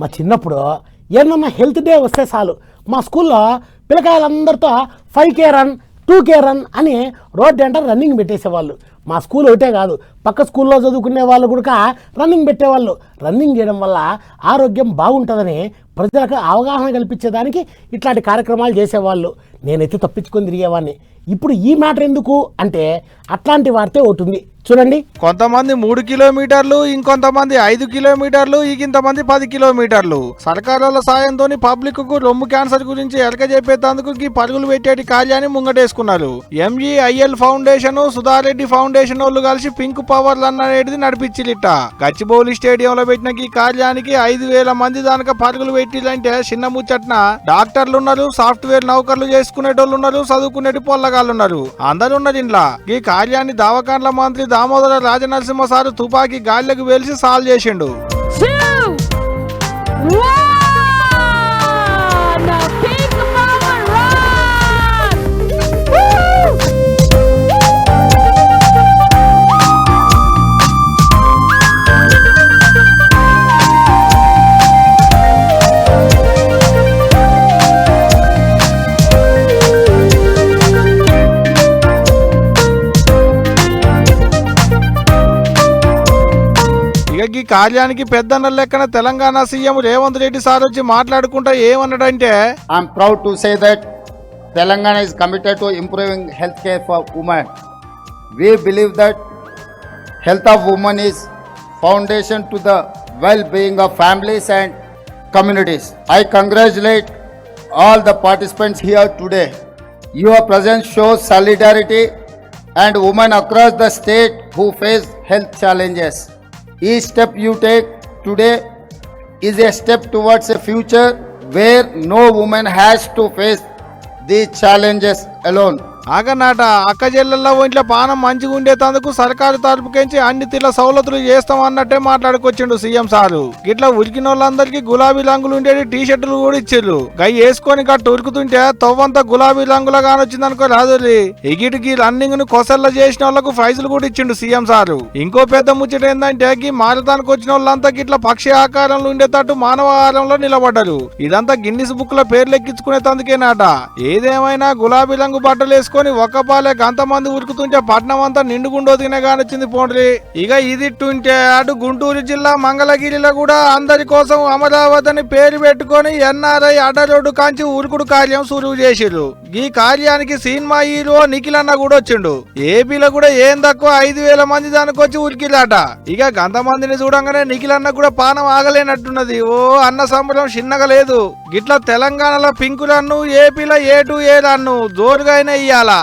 మా చిన్నప్పుడు ఏమన్నా హెల్త్ డే వస్తే చాలు. మా స్కూల్లో పిల్లకాయలందరితో five K run two K run అని రోడ్ అంటే రన్నింగ్ పెట్టేసేవాళ్ళు. మా స్కూల్ ఒకటే కాదు పక్క స్కూల్లో చదువుకునే వాళ్ళు కూడా రన్నింగ్ పెట్టేవాళ్ళు. రన్నింగ్ చేయడం వల్ల ఆరోగ్యం బాగుంటుందని ప్రజలకు అవగాహన కల్పించేదానికి ఇట్లాంటి కార్యక్రమాలు చేసేవాళ్ళు. నేనైతే తప్పించుకొని తిరిగేవాడిని ఇప్పుడు ఈ మ్యాటర్ ఎందుకు అంటే అట్లాంటి వార్తే ఒకటి ఉంది. చూడండి. కొంతమంది మూడు కిలోమీటర్లు ఇంకొంతమంది ఐదు కిలోమీటర్లు ఇంకొంతమంది పది కిలోమీటర్లు. సర్కారాల సాయంతో పబ్లిక్కు రొమ్ము క్యాన్సర్ గురించి ఎలక చెప్పేందుకు పరుగులు పెట్టేటి కార్యాన్ని ముంగటేసుకున్నారు. ఎంఈఐఎల్ ఫౌండేషన్ సుధారెడ్డి ఫౌండేషన్ వాళ్ళు కలిసి పింక్ పవర్ రన్ అనేది నడిపించిలిట. గచ్చిబౌలి స్టేడియంలో పెట్టిన ఈ కార్యానికి ఐదు వేల మంది దానిక పరుగులు పెట్టిలంటే చిన్న ముచ్చట్న. డాక్టర్లు ఉన్నారు సాఫ్ట్వేర్ నౌకర్లు చేసుకునేటోళ్ళు ఉన్నారు చదువుకునేటి పొల్లగాళ్ళు ఉన్నారు అందరు ఉన్నారు ఇంట్లో ఈ కార్యాన్ని దవాఖాన్ల మంత్రి దామోదర రాజనరసింహ సారు తుపాకీ గాలిలోకి వేల్చి సాల్వ్ చేసిండు. కార్యానికి పెద్ద లెక్కన తెలంగాణ సీఎం రేవంత్ రెడ్డి సార్ వచ్చి మాట్లాడుకుంటా ఏమన్నాడంటే I'm proud to say that Telangana is committed to improving health care for women we believe that health of women is foundation to the well being of families and communities I congratulate all the participants here today your presence show solidarity and women across the state who face health challenges Each step you take today is a step towards a future where no woman has to face these challenges alone. ఆగనాట అక్క చెల్లెళ్ళ ఇంట్లో పానం మంచిగా ఉండేటందుకు సర్కారు తరపుకెంచి అన్ని తీర్ల సౌలతులు చేస్తాం అన్నట్టే మాట్లాడుకొచ్చిండు సీఎం సారు. ఇట్లా ఉరికిన వాళ్ళందరికీ గులాబీ రంగులు ఉండేది టీ షర్టులు కూడా ఇచ్చిర్రు. గై వేసుకొని గట్టు ఉరుకుతుంటే తవ్వంతా గులాబీ రంగులా కానొచ్చిందనుకో రాదురి ఎగిటికి రన్నింగ్ను కొసల్ల చేసిన వాళ్ళకు ప్రైజులు కూడా ఇచ్చిండు సీఎం సారు. ఇంకో పెద్ద ముచ్చట ఏంటంటే ఈ మారతానికి వచ్చిన వాళ్ళంతా ఇట్లా పక్షి ఆకారంలో ఉండేటట్టు మానవ ఆహారంలో నిలబడ్డారు. ఇదంతా గిన్నిస్ బుక్లో పేర్లు ఎక్కించుకునే తందుకేనాట ఏదేమైనా గులాబీ రంగు బట్టలు వేసుకుని ఒక్క పాలే గంతమంది ఉరుకుతుంటే పట్నం అంతా నిండుగుండోదిగినే కానొచ్చింది పోండ్రి. ఇక ఇది ఇట్టుంటే అటు గుంటూరు జిల్లా మంగళగిరిలో కూడా అందరి కోసం అమరావతి అని పేరు పెట్టుకొని ఎన్ఆర్ఐ అడ్డరోడ్డు కాంచి ఉరుకుడు కార్యం సురువు చేసిరు ఈ కార్యానికి సినిమా హీరో నిఖిల్ అన్న కూడా వచ్చిండు. ఏపీలో కూడా ఏం తక్కువ ఐదు వేల మంది దానికి వచ్చి ఉరికిలాట ఇక గంతమందిని చూడంగానే నిఖిల్ అన్న కూడా పానం ఆగలేనట్టున్నది. ఓ అన్న సంబరం చిన్నగా లేదు. గిట్లా తెలంగాణలో పింకులన్ను ఏపీలో ఏ టు ఏ రన్ను జోరుగా అయినా ఇయ్యాలా.